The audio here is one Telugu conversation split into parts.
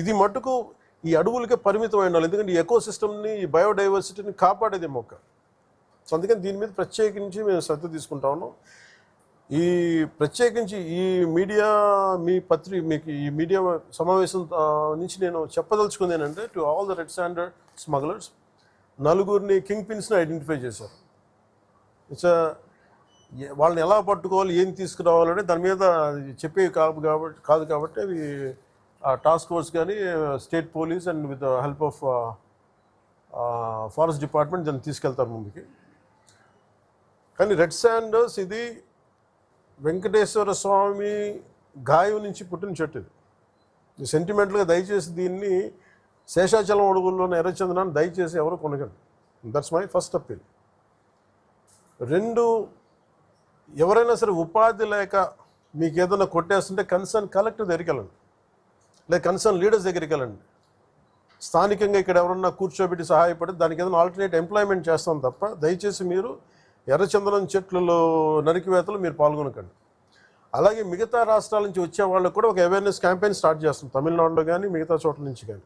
ఇది మటుకు ఈ అడవులకే పరిమితం ఉండాలి. ఎందుకంటే ఈ ఎకో సిస్టమ్ని ఈ బయోడైవర్సిటీని కాపాడేది మొక్క. సో అందుకని దీని మీద ప్రత్యేకించి మేము శ్రద్ధ తీసుకుంటా ఉన్నాం. ఈ ప్రత్యేకించి ఈ మీడియా మీ పత్రి మీకు ఈ మీడియా సమావేశం నుంచి నేను చెప్పదలుచుకుంది ఏంటంటే to all the red sanders smugglers నలుగురిని కింగ్ పిన్స్ని ఐడెంటిఫై చేశారు. ఇట్స్ వాళ్ళని ఎలా పట్టుకోవాలి ఏం తీసుకురావాలంటే దాని మీద అది కాదు కాబట్టి కాదు కాబట్టి అవి టాస్క్ ఫోర్స్ కానీ state police and with help of forest department దాన్ని తీసుకెళ్తారు ముందుకి. కానీ రెడ్ శాండర్స్ ఇది వెంకటేశ్వర స్వామి గాయం నుంచి పుట్టిన చెట్టు ఇది. సెంటిమెంటల్గా దయచేసి దీన్ని శేషాచలం అడుగుల్లోని ఎర్రచందనాన్ని దయచేసి ఎవరు కొనగండి దట్స్ మై ఫస్ట్ అప్పీల్ రెండు ఎవరైనా సరే ఉపాధి లేక మీకు ఏదైనా కొట్టేస్తుంటే కన్సర్న్ కలెక్టర్ దగ్గరికి వెళ్ళండి. లేదా కన్సర్న్ లీడర్స్ దగ్గరికి వెళ్ళండి. స్థానికంగా ఇక్కడ ఎవరన్నా కూర్చోబెట్టి సహాయపడి దానికి ఏదైనా ఆల్టర్నేట్ ఎంప్లాయ్మెంట్ చేస్తాం తప్ప దయచేసి మీరు ఎర్రచందనం చెట్లలో నరికివేతలు మీరు పాల్గొనకండి. అలాగే మిగతా రాష్ట్రాల నుంచి వచ్చే వాళ్ళకు కూడా ఒక అవేర్నెస్ క్యాంపెయిన్ స్టార్ట్ చేస్తాం. తమిళనాడులో కానీ మిగతా చోట్ల నుంచి కానీ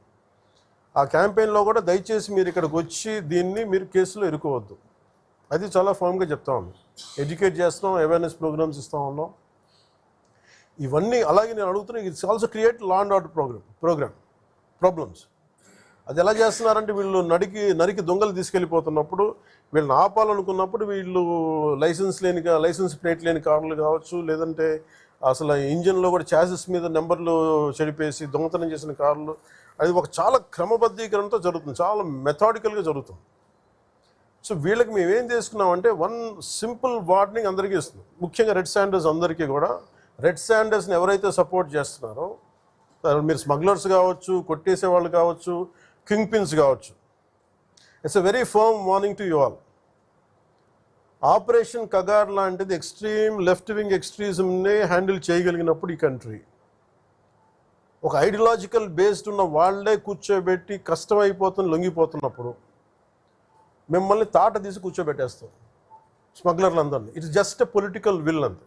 ఆ క్యాంపెయిన్లో కూడా దయచేసి మీరు ఇక్కడికి వచ్చి దీన్ని మీరు కేసులో ఇరుకోవద్దు. అది చాలా ఫామ్గా చెప్తా ఉన్నాం. ఎడ్యుకేట్ చేస్తున్నాం అవేర్నెస్ ప్రోగ్రామ్స్ ఇస్తూ ఉన్నాం. ఇవన్నీ అలాగే నేను అడుగుతున్నా it's also create law and order program program problems అది ఎలా చేస్తున్నారంటే వీళ్ళు నడికి నరికి దొంగలు తీసుకెళ్ళిపోతున్నప్పుడు వీళ్ళని ఆపాలనుకున్నప్పుడు వీళ్ళు లైసెన్స్ లేని కా- లైసెన్స్ ప్లేట్ లేని కార్లు కావచ్చు లేదంటే అసలు ఇంజన్లో కూడా ఛాసెస్ మీద నెంబర్లు చెడిపేసి దొంగతనం చేసిన కార్లు అది ఒక చాలా క్రమబద్ధీకరణతో జరుగుతుంది చాలా మెథాడికల్గా జరుగుతుంది. సో వీళ్ళకి మేము ఏం చేసుకున్నామంటే వన్ సింపుల్ వార్నింగ్ అందరికీ ఇస్తుంది ముఖ్యంగా రెడ్ శాండర్స్ అందరికీ కూడా రెడ్ శాండర్స్ని ఎవరైతే సపోర్ట్ చేస్తున్నారో మీరు స్మగ్లర్స్ కావచ్చు కొట్టేసే వాళ్ళు కావచ్చు కింగ్ పిన్స్ కావచ్చు. It's a very firm warning to you all operation Kagar లాంటిది ఎక్స్ట్రీమ్ లెఫ్ట్ వింగ్ ఎక్స్ట్రీజంని హ్యాండిల్ చేయగలిగినప్పుడు ఈ కంట్రీ ఒక ఐడియాలజికల్ బేస్డ్ ఉన్న వాళ్ళే కూర్చోబెట్టి కష్టమైపోతుంది లొంగిపోతున్నప్పుడు మిమ్మల్ని తాట తీసి కూర్చోబెట్టేస్తాం స్మగ్లర్లందరినీ it's just a political will అంతే.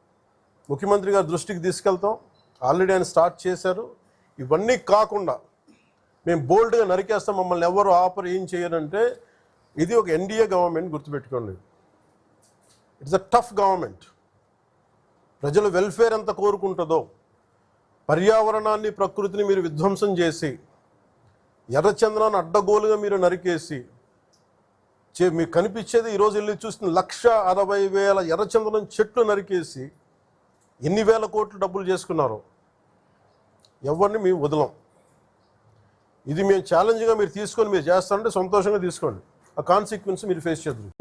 ముఖ్యమంత్రి గారి దృష్టికి తీసుకెళ్తాం. ఆల్రెడీ ఆయన స్టార్ట్ చేశారు. ఇవన్నీ కాకుండా మేము బోల్డ్గా నరికేస్తాం. మమ్మల్ని ఎవరు ఆఫర్ ఏం చేయరంటే ఇది ఒక ఎన్డీఏ గవర్నమెంట్ గుర్తుపెట్టుకోండి. ఇట్స్ అ టఫ్ గవర్నమెంట్ ప్రజల వెల్ఫేర్ ఎంత కోరుకుంటుందో పర్యావరణాన్ని ప్రకృతిని మీరు విధ్వంసం చేసి ఎర్రచంద్రాన్ని అడ్డగోలుగా మీరు నరికేసి చే మీకు కనిపించేది ఈరోజు వెళ్ళి చూసిన లక్ష అరవై వేల ఎర్రచందనం చెట్లు నరికేసి ఎన్ని వేల కోట్లు డబ్బులు చేసుకున్నారు ఎవరిని మేము వదలం. ఇది మేము ఛాలెంజ్గా మీరు తీసుకొని మీరు చేస్తారంటే సంతోషంగా తీసుకోండి. ఆ కాన్సిక్వెన్స్ మీరు ఫేస్ చేద్దరు.